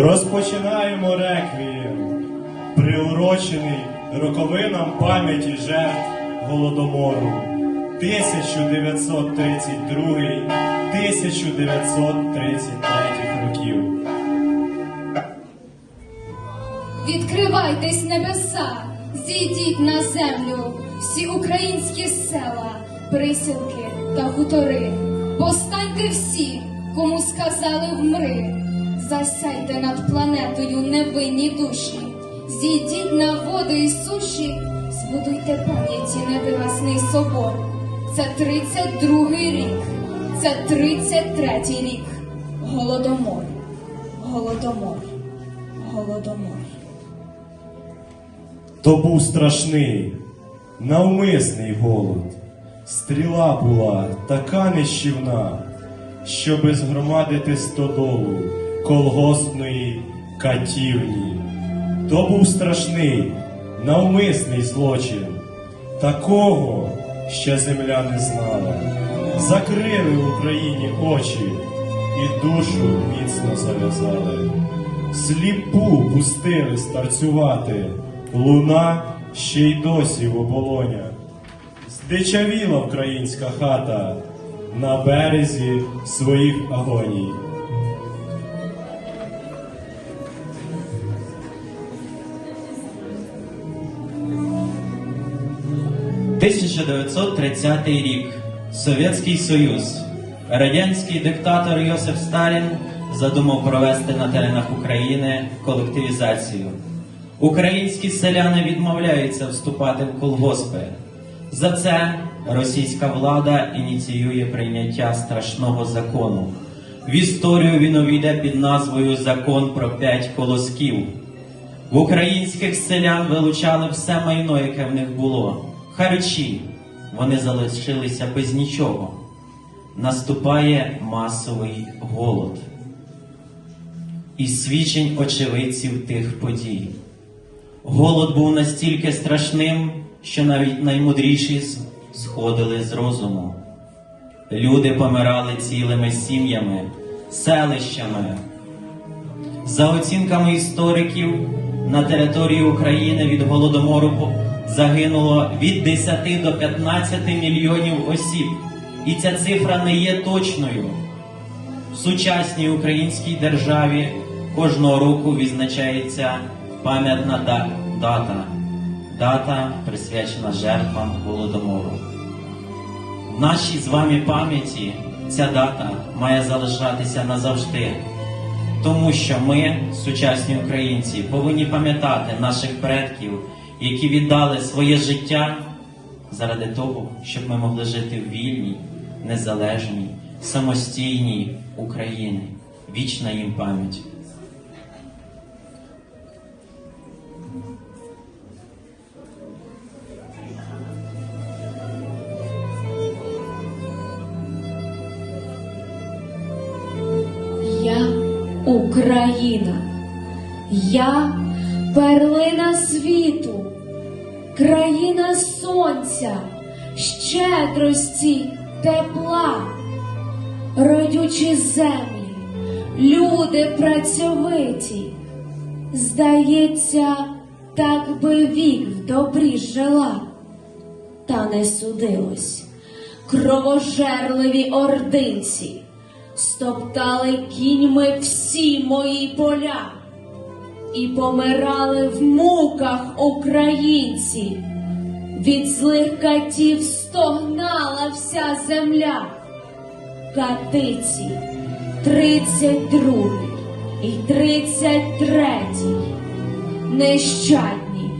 Розпочинаємо реквієм, приурочений роковинам пам'яті жертв Голодомору 1932-1933 років. Відкривайтесь небеса, зійдіть на землю, всі українські села, присілки та хутори. Повстаньте всі, кому сказали вмри, засяйте над планетою невинні душі, зійдіть на води і суші, збудуйте пам'яті невигасний собор. Це 32-й рік, це 33-й рік. Голодомор, голодомор, голодомор. То був страшний, навмисний голод. Стріла була така нищівна, щоби згромадити стодолу колгоспної катівні. То був страшний, навмисний злочин. Такого ще земля не знала. Закрили в Україні очі і душу міцно зав'язали. Сліпу пустили старцювати, луна ще й досі в оболонях. Здичавіла українська хата на березі своїх агоній. 1930 рік. Совєтський Союз. Радянський диктатор Йосиф Сталін задумав провести на теренах України колективізацію. Українські селяни відмовляються вступати в колгоспи. За це російська влада ініціює прийняття страшного закону. В історію він увійде під назвою Закон про п'ять колосків. В українських селян вилучали все майно, яке в них було. Харчі. Вони залишилися без нічого. Наступає масовий голод. І свідчень очевидців тих подій. Голод був настільки страшним, що навіть наймудріші сходили з розуму. Люди помирали цілими сім'ями, селищами, за оцінками істориків, на території України від голодомору загинуло від 10 до 15 мільйонів осіб. І ця цифра не є точною. В сучасній українській державі кожного року відзначається пам'ятна дата. Дата присвячена жертвам голодомору. В нашій з вами пам'яті ця дата має залишатися назавжди. Тому що ми, сучасні українці, повинні пам'ятати наших предків, які віддали своє життя заради того, щоб ми могли жити в вільній, незалежній, самостійній Україні. Вічна їм пам'ять. Я Україна, я перлина світу, країна сонця, щедрості, тепла, родючі землі, люди працьовиті. Здається, так би вік в добрі жила, та не судилось. Кровожерливі ординці стоптали кіньми всі мої поля і помирали в муках українці. Від злих катів стогнала вся земля. Катиці, тридцять другий і тридцять третій, нещадні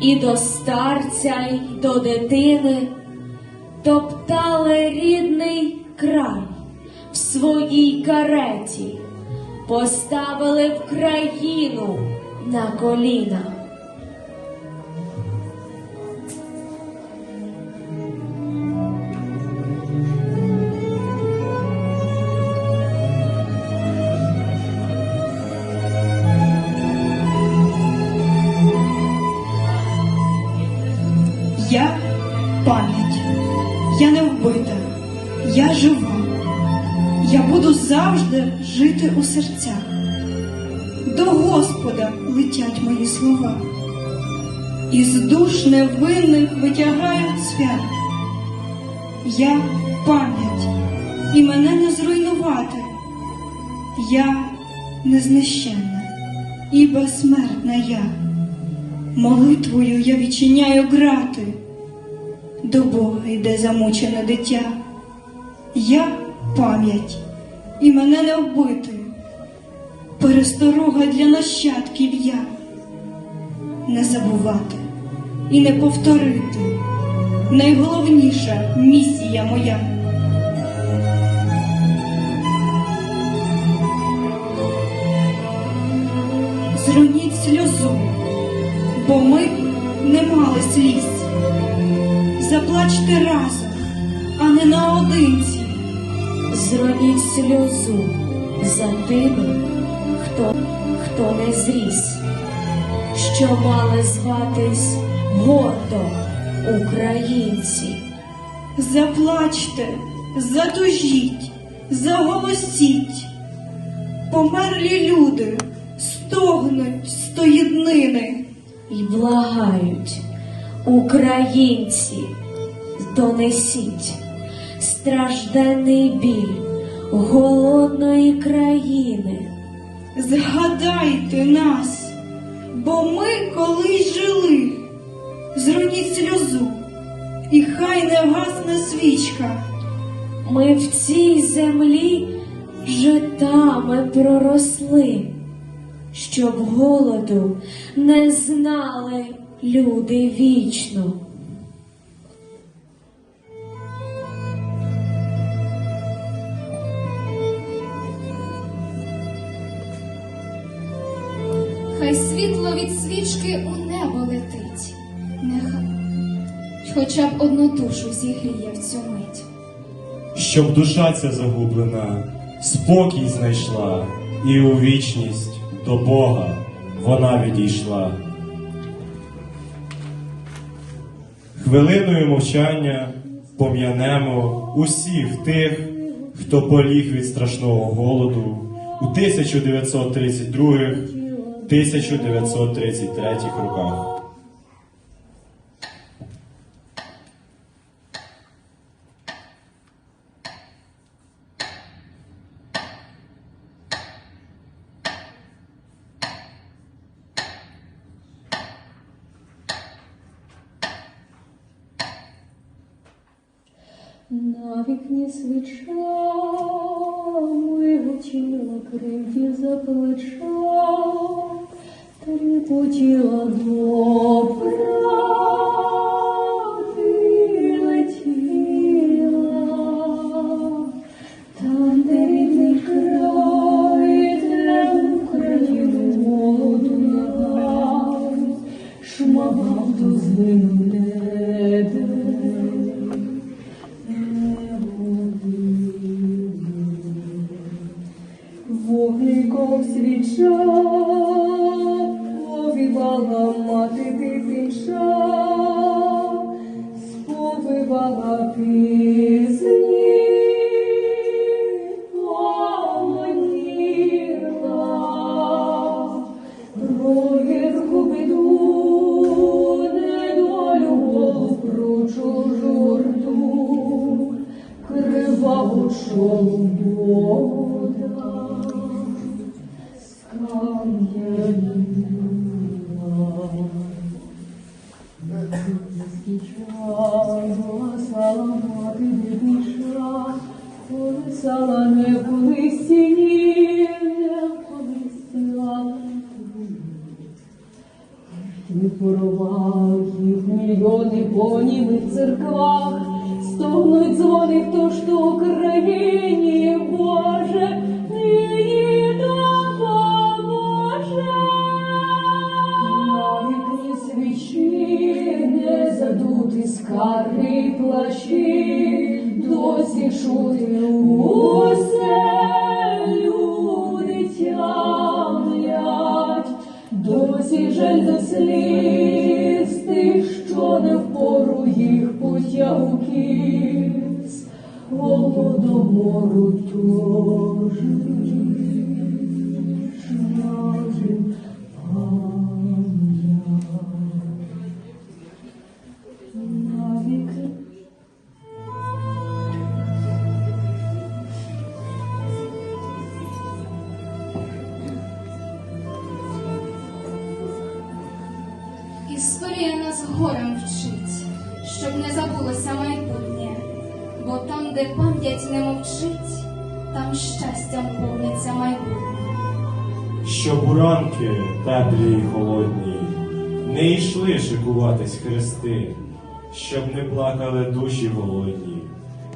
і до старця, й до дитини топтали рідний край в своїй кареті, поставили в країну на коліна. Я пам'ять, я не вбита, я жива. Я буду завжди жити у серцях. до Господа летять мої слова. Із душ невинних витягають свят. Я пам'ять, і мене не зруйнувати. Я незнищенна і безсмертна я. Молитвою я відчиняю грати. До Бога йде замучене дитя. Я пам'ять, і мене не вбити. Пересторога для нащадків я. Не забувати і не повторити. Найголовніша місія моя. Зроніть сльозу, бо ми не мали сліз. Заплачте разом, а не наодинці. Зроніть сльозу за тими, хто, хто не зріс, що мали зватись гордо українці. Заплачте, затужіть, заголосіть. Померлі люди стогнуть з тоєднини. І благають, українці, донесіть стражденний біль голодної країни. Згадайте нас, бо ми колись жили. Зроніть сльозу, і хай не гасне свічка. Ми в цій землі житами проросли, щоб голоду не знали люди вічно. Хай світло від свічки у небо летить, нехай хоча б одну душу зігріє в цю мить. Щоб душа ця загублена спокій знайшла, і у вічність до Бога вона відійшла. Хвилиною мовчання пом'янемо усіх тих, хто поліг від страшного голоду у 1932-1933 роках. На вікні свіча миготіла кривді за плеча, Тріпотіла до правди летіла. Там, де рідний край, де молоду нагай, шмагав до злину ж Боже, нині допоможе. Вікні свічі скарги плащі, досі чути усе досі жаль до сліз тих, що не впору їх голодомору тож. Історія нас горем вчить, щоб не забулося майбутнє, бо там, де пам'ять не мовчить, там щастям повниться майбутнє. Щоб у ранки теплі й холодні не йшли шикуватись хрести, щоб не плакали душі голодні,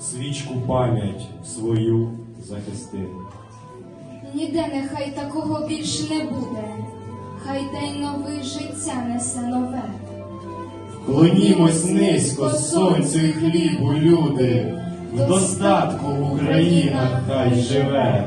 свічку пам'ять свою захисти. Ніде нехай такого більш не буде, хай день новий життя несе нове. Клонімось низько сонцю й хлібу, люди, в достатку Україна хай живе.